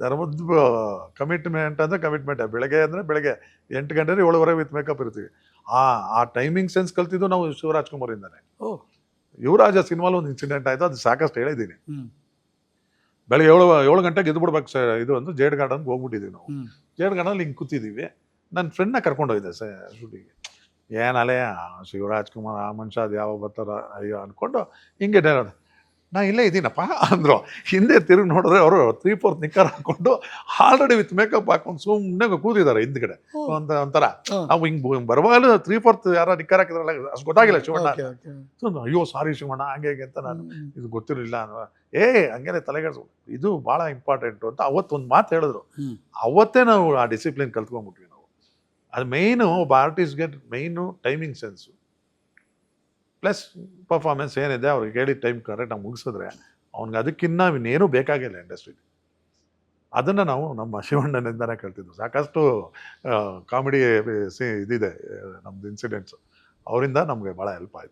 ಧರ್ಮದ ಕಮಿಟ್ಮೆಂಟ್ ಅಂದರೆ ಕಮಿಟ್ಮೆಂಟ್ ಬೆಳಗ್ಗೆ ಅಂದರೆ ಬೆಳಗ್ಗೆ ಎಂಟು ಗಂಟೆ ಏಳುವರೆ ವಿತ್ ಮೇಕಪ್ ಇರ್ತೀವಿ. ಆ ಆ ಟೈಮಿಂಗ್ ಸೆನ್ಸ್ ಕಲ್ತಿದ್ದು ನಾವು ಶಿವರಾಜ್ ಕುಮಾರಿಂದಾನೆ ಓಹ್ ಯುವರಾಜ ಸಿನಿಮಾಲ್ ಒಂದು ಇನ್ಸಿಡೆಂಟ್ ಆಯಿತು ಅದು ಸಾಕಷ್ಟು ಹೇಳಿದ್ದೀನಿ. ಬೆಳಗ್ಗೆ ಏಳು ಏಳು ಗಂಟೆಗೆ ಎದ್ದು ಬಿಡ್ಬೇಕು ಸರ್ ಇದು ಒಂದು ಜೇಡ್ ಗಾರ್ಡನ್ಗೆ ಹೋಗ್ಬಿಟ್ಟಿದ್ದೀವಿ ನಾವು. ಜೇಡ್ ಗಾರ್ಡನಲ್ಲಿ ಹಿಂಗೆ ಕೂತಿದ್ದೀವಿ ನನ್ನ ಫ್ರೆಂಡ್ನ ಕರ್ಕೊಂಡೋಗಿದ್ದೆ ಸರ್ ಶೂಟಿಗೆ ಏನಲ್ಲೇ ಶಿವರಾಜ್ ಕುಮಾರ್ ಆ ಮನುಷ್ಯ ಅದು ಯಾವಾಗ ಬರ್ತಾರ ಅಯ್ಯೋ ಅಂದ್ಕೊಂಡು ಹಿಂಗೆ ಡೈಲಾಗ್ ನಾ ಇಲ್ಲೇ ಇದ್ದೀನಪ್ಪ ಅಂದರು. ಹಿಂದೆ ತಿರುಗಿ ನೋಡಿದ್ರೆ ಅವರು ತ್ರೀ ಫೋರ್ತ್ ನಿಕ್ಕರ್ ಹಾಕೊಂಡು ಆಲ್ರೆಡಿ ವಿತ್ ಮೇಕಪ್ ಹಾಕೊಂಡು ಸುಮ್ಮನೆ ಕೂತಿದ್ದಾರೆ ಹಿಂದ್ಗಡೆ. ಓ. ಒಂಥರ. ನಾವು ಹಿಂಗೆ ಬರುವಾಗ ತ್ರೀ ಫೋರ್ತ್ ಯಾರ ನಿಕ್ಕರ್ ಹಾಕಿದ್ರಲ್ಲ ಅಷ್ಟು ಗೊತ್ತಾಗಿಲ್ಲ ಶಿವಣ್ಣ. ಸುಮ್ನೆ, ಅಯ್ಯೋ ಸಾರಿ ಶಿವಣ್ಣ ಹಂಗೆ ಹೇಗೆ ಅಂತ ನಾನು. ಇದು ಗೊತ್ತಿರಲಿಲ್ಲ ಏ ಹಂಗೇನೆ ತಲೆಗೆಡ್ಸು. ಇದು ಭಾಳ ಇಂಪಾರ್ಟೆಂಟು ಅಂತ ಅವತ್ತು ಒಂದು ಮಾತು ಹೇಳಿದ್ರು. ಅವತ್ತೇ ನಾವು ಆ ಡಿಸಿಪ್ಲಿನ್ ಕಲ್ತ್ಕೊಂಡ್ಬಿಟ್ವಿ ನಾವು. ಅದು ಮೇಯ್ನು ಒಬ್ಬ ಆರ್ಟಿಸ್ಟ್ಗೆ main timing sense plus performance ಏನಿದೆ ಅವ್ರಿಗೆ ಹೇಳಿದ ಟೈಮ್ ಕರೆಕ್ಟಾಗಿ ಮುಗಿಸಿದ್ರೆ ಅವ್ನಿಗೆ ಅದಕ್ಕಿನ್ನ ಇನ್ನೇನೂ ಬೇಕಾಗಿಲ್ಲ ಇಂಡಸ್ಟ್ರಿಲಿ ಅದನ್ನು ನಾವು ನಮ್ಮ ಶಿವಣ್ಣನಿಂದನೇ ಕಲ್ತಿದ್ದು. ಸಾಕಷ್ಟು ಕಾಮಿಡಿ ಸಿ, ಇದಿದೆ ನಮ್ಮದು ಇನ್ಸಿಡೆಂಟ್ಸು ಅವರಿಂದ ನಮಗೆ ಭಾಳ ಹೆಲ್ಪ್ ಆಯಿತು.